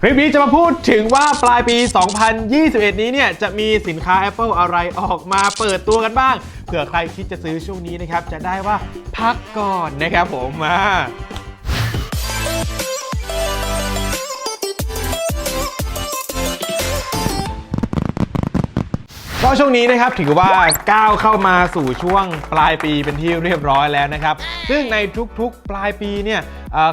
คลิปนี้จะมาพูดถึงว่าปลายปี 2021 นี้เนี่ยจะมีสินค้า Apple อะไรออกมาเปิดตัวกันบ้าง เผื่อใครคิดจะซื้อช่วงนี้นะครับ จะได้ว่าพักก่อนนะครับผมมาก็ช่วงนี้นะครับถือว่าก้าวเข้ามาสู่ช่วงปลายปีเป็นที่เรียบร้อยแล้วนะครับ ซึ่งในทุกๆ ปลายปีเนี่ย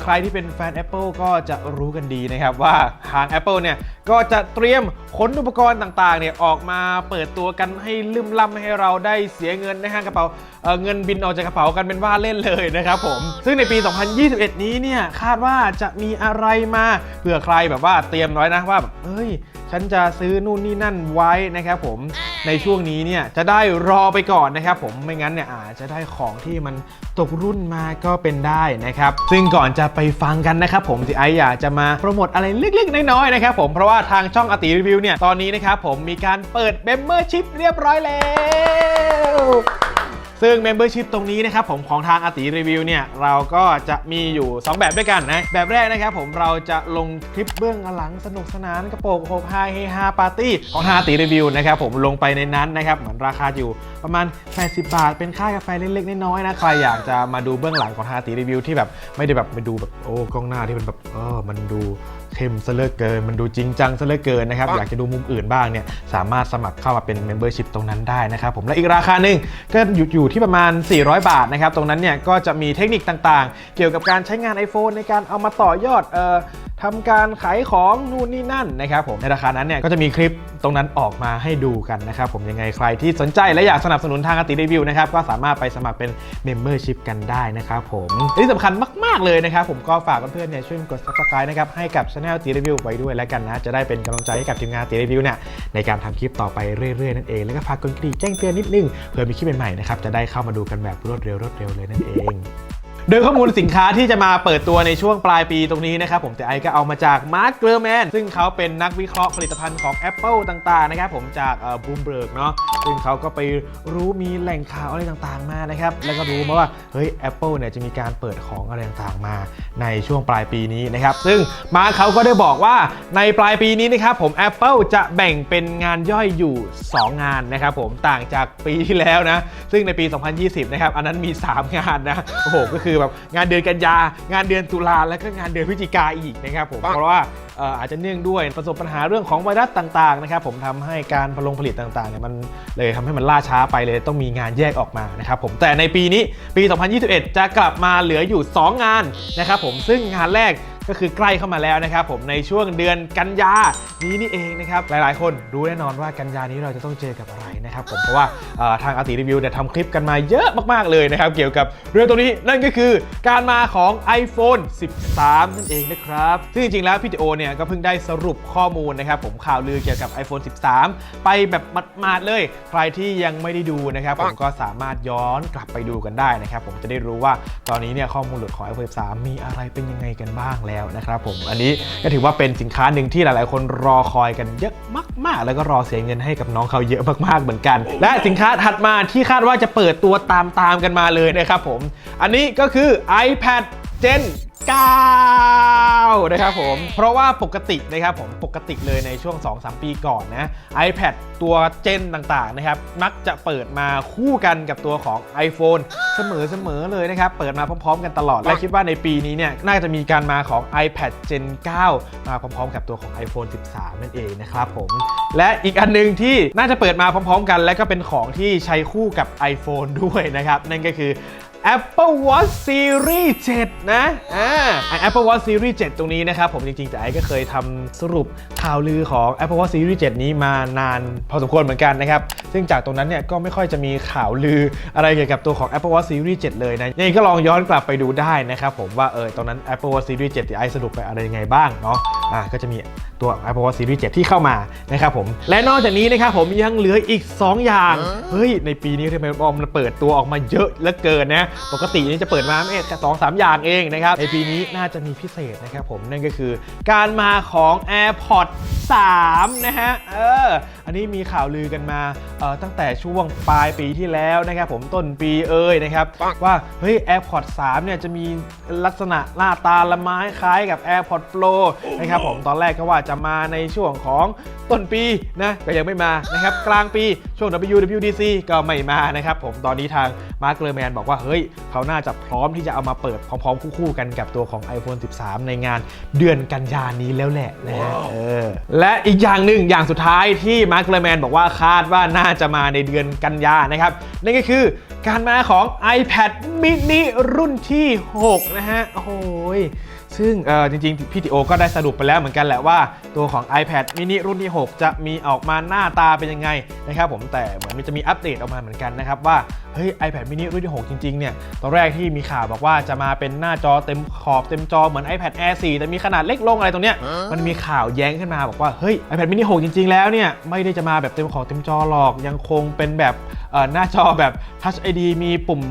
ใครที่เป็นแฟน Apple ก็จะรู้กันดีนะครับว่าทาง Apple เนี่ยก็จะเตรียมขนอุปกรณ์ต่างๆเนี่ยออกมาเปิดตัวกันให้ลืมล่ำให้เราได้เสียเงินนะฮะกระเป๋าเอ่อเงินบินออกจากกระเป๋ากันเป็นว่าเล่นเลยนะครับผม ซึ่งในปี 2021 นี้เนี่ยคาดว่าจะมีอะไรมาเผื่อใครแบบว่าเตรียมไว้นะว่าแบบเฮ้ยฉันจะซื้อนู่นนี่นั่นไว้นะครับผมในช่วงนี้เนี่ยจะได้รอไปก่อนนะครับผมไม่งั้นเนี่ยอาจจะได้ของที่มันตกรุ่นมาก็เป็นได้นะครับ ซึ่งก่อนจะไปฟังกันนะครับผมที่ไออยากจะมาโปรโมทอะไรเล็กๆ น้อยๆนะครับผมเพราะว่าทางช่องอติรีวิวเนี่ยตอนนี้นะครับผมมีการเปิดเ e มเ e อร์ชิพเรียบร้อยแล้วซึ่ง Membership ตรงนี้นะครับผมของทางอาติรีวิวเนี่ยเราก็จะมีอยู่ 2 แบบด้วยกันนะแบบแรกนะครับผมเราจะลงคลิปเบื้องหลังสนุกสนานกระโปรงโฮกไฮเฮฮาปาร์ตี้ของทางอาติรีวิวนะครับผมลงไปในนั้นนะครับเหมือนราคาอยู่ ประมาณ 80 บาท เป็นค่ากาแฟเล็กๆน้อยๆนะใครอยากจะมาดูเบื้องหลังของทางอาติรีวิวที่แบบไม่ได้แบบไปดูแบบโอ้กล้องหน้าที่มันแบบเออมันดูเข้มซะเหลือเกิน มันดูจริงจังซะเหลือเกินนะครับ อยากจะดูมุมอื่นบ้างเนี่ย สามารถสมัครเข้ามาเป็น Membership ตรงนั้นได้นะครับผม และอีกราคาหนึ่งก็อยู่อยู่ที่ประมาณ 400 บาทนะครับ ตรงนั้นเนี่ยก็จะมีเทคนิคต่างๆ เกี่ยวกับการใช้งาน iPhone ในการเอามาต่อยอดเอ่อทำการขายของนู่นนี่นั่นนะครับผมในราคานั้นเนี่ยก็จะมีคลิปตรงนั้นออกมาให้ดูกันนะครับผมยังไงใครที่สนใจและอยากสนับสนุนทางอติรีวิวนะครับก็สามารถไปสมัครเป็น Membership กันได้นะครับผมที่สำคัญมาก ๆ เลยนะครับผมก็ฝากเพื่อนๆเนี่ยช่วยกด subscribe นะครับให้กับ Channel ตีรีวิวไว้ด้วยแล้วกันนะจะได้เป็นกำลังใจให้กับทีมงานตีรีวิวเนี่ยในการทำคลิปต่อไปเรื่อยๆนั่นเองแล้วก็ฝากกดกระดิ่งแจ้งเตือนนิดนึงเพื่อมีคลิปใหม่ๆนะครับจะได้เข้ามาดูกันแบบรวดเร็วรวดเร็วเลยนั่นเอง โดยข้อมูลสินค้าที่จะมาเปิดตัวในช่วงปลายปีตรงนี้นะครับผมแต่ไอก็เอามาจากมาร์ k เกอร์แมนซึ่งเขาเป็นนักวิเคราะห์ผลิตภัณฑ์ของ Apple ต่างๆนะครับผมจากบูมเบิร์กเนาะซึ่งเขาก็ไปรู้มีแหล่งข่าวอะไรต่างๆมานะครับแล้วก็รู้มาว่าเฮ้ย Apple เนี่ยจะมีการเปิดของอะไรต่างๆมาในช่วงปลายปีนี้นะครับซึ่งมาร์คเขาก็ได้บอกว่าในปลายปีนี้นะครับผม Apple จะแบ่งเป็นงานย่อยอยู่ 2 งานนะครับผมต่างจากปีที่แล้วนะซึ่งในปี 2020 นะครับอันนั้นมี 3 งานนะโอ้โหก็คือแบบงานเดือนกันยางานเดือนตุลาแล้วก็งานเดือนพฤศจิกาอีกนะครับผมเพราะว่าเอ่ออาจจะเนื่องด้วยประสบปัญหาเรื่องของไวรัสต่างๆนะครับผมทำให้การผลงผลิตต่างๆเนี่ยมันเลยทำให้มันล่าช้าไปเลยต้องมีงานแยกออกมานะครับผมแต่ในปีนี้ปี 2021 จะกลับมาเหลืออยู่ 2 งานนะครับผมซึ่งงานแรกก็คือใกล้เข้ามาแล้วนะครับผมในช่วงเดือนกันยานี้นี่เองนะครับหลายๆ คนรู้แน่นอนว่ากันยานี้เราจะต้องเจอกับอะไร นะครับผมเพราะว่าเอ่อทางอาติรีวิวเนี่ยทำคลิปกันมาเยอะมากๆเลยนะครับ เกี่ยวกับเรื่องตัวนี้นั่นก็คือการมาของ iPhone 13 นั่นเองนะครับ ซึ่งจริงๆแล้วพี่ติโอเนี่ยก็เพิ่งได้สรุปข้อมูลนะครับผมข่าวลือเกี่ยวกับ iPhone 13 ไปแบบมาดๆเลย ใครที่ยังไม่ได้ดูนะครับผมก็สามารถย้อนกลับไปดูกันได้นะครับผมจะได้รู้ว่าตอนนี้เนี่ยข้อมูลหลุดของ iPhone 13 มีอะไรเป็นยังไงกันบ้างแล้วนะครับผมอันนี้ก็ถือว่าเป็นสินค้าหนึ่งที่หลายๆ คนรอคอยกันเยอะมาก ๆ แล้วก็รอเสียเงินให้กับน้องเขาเยอะมากๆเหมือนกัน และสินค้าถัดมาที่คาดว่าจะเปิดตัวตามตามกันมาเลยนะครับผม อันนี้ก็คือ iPad Gen 9นะครับผม เพราะว่าปกตินะครับผมปกติเลยในช่วง 2-3 ปีก่อนนะ iPad ตัวเจนต่างๆนะครับ มักจะเปิดมาคู่กันกับตัวของ iPhone เสมอๆเลยนะครับ เปิดมาพร้อมๆกันตลอด และคิดว่าในปีนี้เนี่ย น่าจะมีการมาของ iPad Gen 9 มาพร้อมๆกับตัวของ iPhone 13 นั่นเองนะครับผม และอีกอันหนึงที่น่าจะเปิดมาพร้อมๆกัน และก็เป็นของที่ใช้คู่กับ iPhone ด้วยนะครับ นั่นก็คือ Apple Watch Series 7 นะ อ่า Apple Watch Series 7 ตรงนี้นะครับ ผมจริงๆแต่ไอ้ก็เคยทำสรุปข่าวลือของ Apple Watch Series 7 นี้มานานพอสมควรเหมือนกันนะครับ ซึ่งจากตรงนั้นเนี่ยก็ไม่ค่อยจะมีข่าวลืออะไรเกี่ยวกับตัวของ Apple Watch Series 7 เลยนะยังไงก็ลองย้อนกลับไปดูได้นะครับผมว่าเออตอนนั้น Apple Watch Series 7ที่ไอ้สรุปไปอะไรยังไงบ้างเนาะ อ่าก็จะมีตัว Apple Watch Series 7 ที่เข้ามานะครับผม และนอกจากนี้นะครับผมยังเหลืออีก 2 อย่าง เฮ้ยในปีนี้ทำไมบอมมันเปิดตัวออกมาเยอะเหลือเกินนะปกตินี่จะเปิดมาไม่แค่สองสามอย่างเองนะครับในปีนี้น่าจะมีพิเศษนะครับผมนั่นก็คือการมาของ AirPods 3 นะฮะเอออันนนี้มีข่าวลือกันมาเอ่อตั้งแต่ช่วงปลายปีที่แล้วนะครับผมต้นปีเอ่ยนะครับว่าเฮ้ย AirPods 3 เนี่ยจะมีลักษณะหน้าตาละไม้คล้ายกับ AirPods Pro นะครับผมตอนแรกก็ว่าจะมาในช่วงของต้นปีนะก็ยังไม่มานะครับกลางปี ช่วง WWDC ก็ไม่มานะครับผมตอนนี้ทางมาร์คเลอร์แมนบอกว่าเฮ้ย เขาน่าจะพร้อมที่จะเอามาเปิดพร้อมๆ คู่ๆกันกับตัวของ iPhone 13 ในงานเดือนกันยานี้แล้วแหละนะฮะเออและอีกอย่างหนึ่งอย่างสุดท้ายที่มาร์คเลอร์แมนบอกว่าคาดว่าน่าจะมาในเดือนกันยานะครับนั่นก็คือการมาของ iPad mini รุ่นที่ 6 นะฮะโอ้โหย ซึ่งเออจริงๆ พี่ติโอก็ได้สรุปไปแล้วเหมือนกันแหละว่า ตัวของ iPad mini รุ่นที่ 6 จะมีออกมาหน้าตาเป็นยังไงนะครับผมแต่เหมือนมันจะมีอัปเดตออกมาเหมือนกันนะครับว่าเฮ้ย iPad mini รุ่นที่ 6 จริงๆ เนี่ยตอนแรกที่มีข่าวบอกว่าจะมาเป็นหน้าจอเต็มขอบเต็มจอเหมือน iPad Air 4 แต่มีขนาดเล็กลงอะไรตรงเนี้ยมันมีข่าวแย้งขึ้นมาบอกว่าเฮ้ย iPad mini 6 จริง ๆ แล้วเนี่ยไม่ได้จะมาแบบเต็มขอบเต็มจอหรอกยังคงเป็นแบบเอ่อหน้าจอแบบ Touch ID มีปุ่ม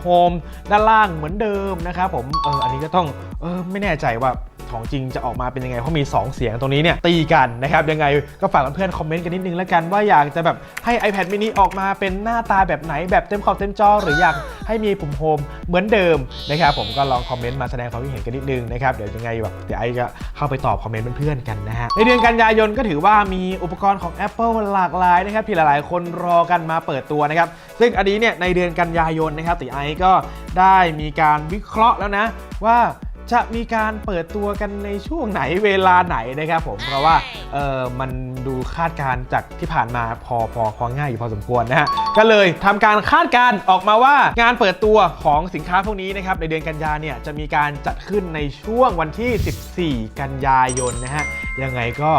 โฮมด้านล่างเหมือนเดิมนะครับผมเอออันนี้ก็ต้องเออไม่แน่ใจว่าของจริงจะออกมาเป็นยังไง เพราะมี 2 เสียงตรงนี้เนี่ยตีกันนะครับยังไงก็ฝากเพื่อนๆคอมเมนต์กันนิดนึงแล้วกันว่าอยากจะแบบให้ iPad mini ออกมาเป็นหน้าตาแบบไหนแบบเต็มขอบเต็มจอ หรืออยากให้มีปุ่มโฮมเหมือนเดิมนะครับผมก็ลองคอมเมนต์มาแสดงความคิดเห็นกันนิดนึงนะครับเดี๋ยวยังไงแบบเดี๋ยวไอจะเข้าไปตอบคอมเมนต์เพื่อนๆกันนะฮะในเดือนกันยายนก็ถือว่ามีอุปกรณ์ของ Apple หลากหลายนะครับที่หลายๆ คนรอกันมาเปิดตัวนะครับซึ่งอันนี้เนี่ยในเดือนกันยายนนะครับติไอก็ได้มีการวิเคราะห์แล้วนะว่า จะมีการเปิดตัวกันในช่วงไหนเวลาไหนนะครับผมเพราะว่าเออมันดูคาดการณ์จากที่ผ่านมาพอพอพอง่ายอยู่พอสมควรนะฮะก็เลยทำการคาดการณ์ออกมาว่างานเปิดตัวของสินค้าพวกนี้นะครับในเดือนกันยาเนี่ยจะมีการจัดขึ้นในช่วงวันที่ 14 กันยายนนะฮะยังไงก็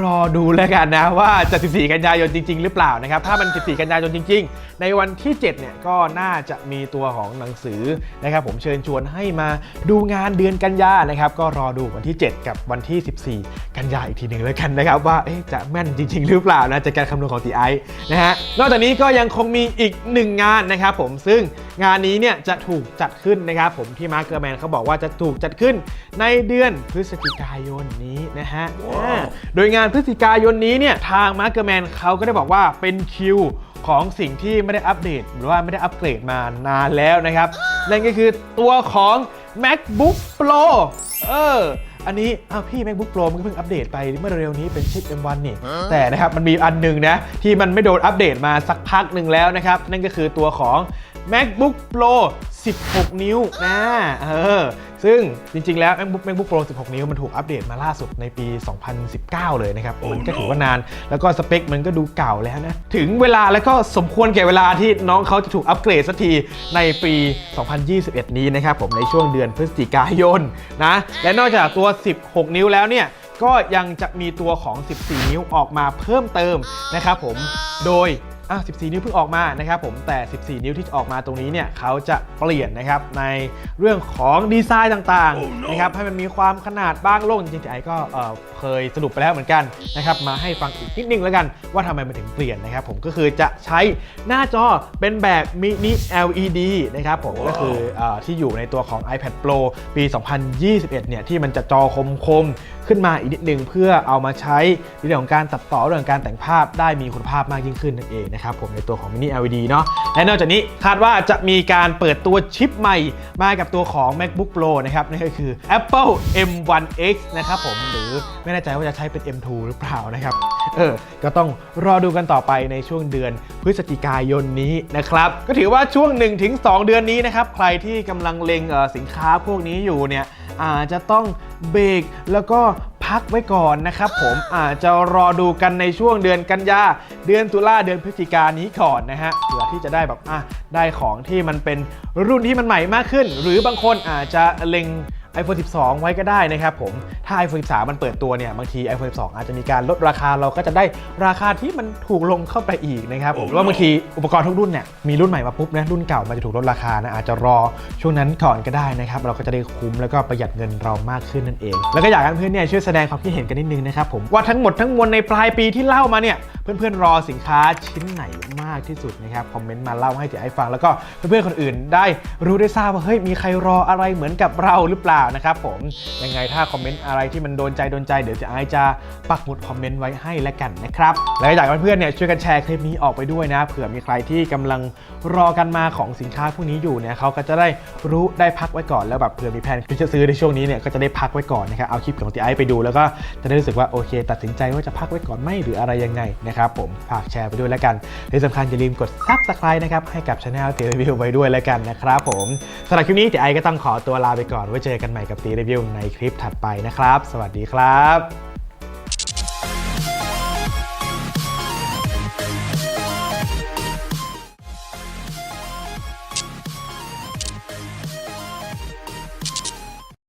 รอดูแล้วกันนะว่าจะ 14 กันยายนจริง ๆ หรือเปล่านะครับ ถ้ามัน 14 กันยายนจริง ๆ ในวันที่ 7 เนี่ยก็น่าจะมีตัวของหนังสือนะครับผมเชิญชวนให้มาดูงานเดือนกันยานะครับก็รอดูวันที่ 7 กับวันที่ 14 กันยาอีกทีหนึ่งแล้วกันนะครับว่าจะแม่นจริง ๆ หรือเปล่านะจากการคำนวณของตีไอนะฮะนอกจากนี้ก็ยังคงมีอีกหนึ่งงานนะครับผมซึ่งงานนี้เนี่ยจะถูกจัดขึ้นนะครับผมที่มาร์คเกอร์แมนเขาบอกว่าจะถูกจัดขึ้นในเดือนพฤศจิกายนนี้นะฮะโดยงานพฤศจิกายนนี้เนี่ยทางมาร์เกอร์แมนเขาก็ได้บอกว่าเป็นคิวของสิ่งที่ไม่ได้อัปเดต หรือว่าไม่ได้อัปเกรดมานานแล้วนะครับ นั่นก็คือตัวของ MacBook Pro เอออันนี้อ้าวพี่ MacBook Pro มันก็เพิ่งอัปเดตไปเมื่อเร็วๆนี้เป็นชิป M1 นี่ แต่นะครับมันมีอันหนึ่งนะ ที่มันไม่โดนอัปเดตมาสักพักหนึ่งแล้วนะครับ นั่นก็คือตัวของ MacBook Pro 16 นิ้วนะเออ ซึ่งจริง ๆ แล้ว MacBook MacBook Pro 16 นิ้วมันถูกอัปเดตมาล่าสุดในปี 2019 เลยนะครับ มันก็ถือว่านาน แล้วก็สเปคมันก็ดูเก่าแล้วนะ ถึงเวลาแล้วก็สมควรแก่เวลาที่น้องเขาจะถูกอัปเกรดสักทีในปี 2021 นี้นะครับผมในช่วงเดือนพฤศจิกายนนะ และนอกจากตัว 16 นิ้วแล้วเนี่ยก็ยังจะมีตัวของ 14 นิ้วออกมาเพิ่มเติมนะครับผม โดย อะ14 นิ้วเพิ่งออกมานะครับผมแต่ 14 นิ้วที่จะออกมาตรงนี้เนี่ยเขาจะเปลี่ยนนะครับในเรื่องของดีไซน์ต่างๆนะครับให้มันมีความขนาดบ้างโล่งจริงๆไอ้ก็เอ่อเคยสรุปไปแล้วเหมือนกันนะครับมาให้ฟังอีกนิดนึงแล้วกัน ว่าทำไมมันถึงเปลี่ยนนะครับผมก็คือจะใช้หน้าจอเป็นแบบมินิ LED นะครับผมก็คือเออที่อยู่ในตัวของ iPad Pro ปี 2021 เนี่ยที่มันจะจอคมๆขึ้นมาอีกนิดนึงเพื่อเอามาใช้ในเรื่องของการตัดต่อเรื่องการแต่งภาพได้มีคุณภาพมากยิ่งขึ้นนั่นเองนะครับผมในตัวของ Mini LED เนาะและนอกจากนี้คาดว่าจะมีการเปิดตัวชิปใหม่มากับตัวของ MacBook Pro นะครับนั่นก็คือ Apple M1X นะครับผมหรือไม่แน่ใจว่าจะใช้เป็น M2 หรือเปล่านะครับเออก็ต้องรอดูกันต่อไปในช่วงเดือนพฤศจิกายนนี้นะครับก็ถือว่าช่วง 1-2 เดือนนี้นะครับใครที่กำลังเล็งสินค้าพวกนี้อยู่เนี่ย อาจจะต้องเบรกแล้วก็พักไว้ก่อนนะครับผมอาจจะรอดูกันในช่วงเดือนกันยาเดือนตุลาเดือนพฤศจิกายนนี้ก่อนนะฮะเผื่อที่จะได้แบบอะได้ของที่มันเป็นรุ่นที่มันใหม่มากขึ้น หรือบางคนอาจจะเล็ง iPhone 12 ไว้ก็ได้นะครับผม ถ้า iPhone 13 มันเปิดตัวเนี่ยบางที iPhone 12 อาจจะมีการลดราคาเราก็จะได้ราคาที่มันถูกลงเข้าไปอีกนะครับผมหรือว่าบางทีอุปกรณ์ทุกรุ่นเนี่ยมีรุ่นใหม่มาปุ๊บนะรุ่นเก่ามันจะถูกลดราคานะอาจจะรอช่วงนั้นก่อนก็ได้นะครับเราก็จะได้คุ้มแล้วก็ประหยัดเงินเรามากขึ้นนั่นเอง แล้วก็อยากให้เพื่อนๆเนี่ยช่วยแสดงความคิดเห็นกันนิดนึงนะครับผมว่าทั้งหมดทั้งมวลในปลายปีที่เล่ามาเนี่ยเพื่อนๆรอสินค้าชิ้นไหนมากที่สุดนะครับคอมเมนต์มาเล่าให้เจ๊ไอ้ฟังแล้วก็เพื่อนๆคนอื่นได้รู้ได้ทราบว่าเฮ้ยมีใครรออะไรเหมือนกับเราหรือเปล่านะครับผมยังไงถ้าคอมเมนต์อะไรที่มันโดนใจโดนใจเดี๋ยวจะไอจะปักหมุดคอมเมนต์ไว้ให้แล้วกันนะครับและอยากให้เพื่อนๆเนี่ยช่วยกันแชร์คลิปนี้ออกไปด้วยนะเผื่อมีใครที่กำลังรอกันมาของสินค้าพวกนี้อยู่เนี่ยเขาก็จะได้รู้ได้พักไว้ก่อนแล้วแบบเผื่อมีแผนที่จะซื้อในช่วงนี้เนี่ยก็จะได้พักไว้ก่อนนะครับเอาคลิปของตีไอไปดูแล้วก็จะได้รู้สึกว่าโอเค ตัดสินใจว่าจะพักไว้ก่อนไหมหรืออะไรยังไงนะครับผมฝากแชร์ไปด้วยแล้วกันที่สำคัญอย่าลืมกด subscribe นะครับให้กับช anel ตีรีวิวไว้ด้วยแล้วกันนะครับผมสำหรับคลิปนี้ตีไอก็ต้องขอตัวลาไปก่อนไว้เจอกันใหม่กับตีรีวิวในคลิปถัดไปนะครับ สวัสดีครับ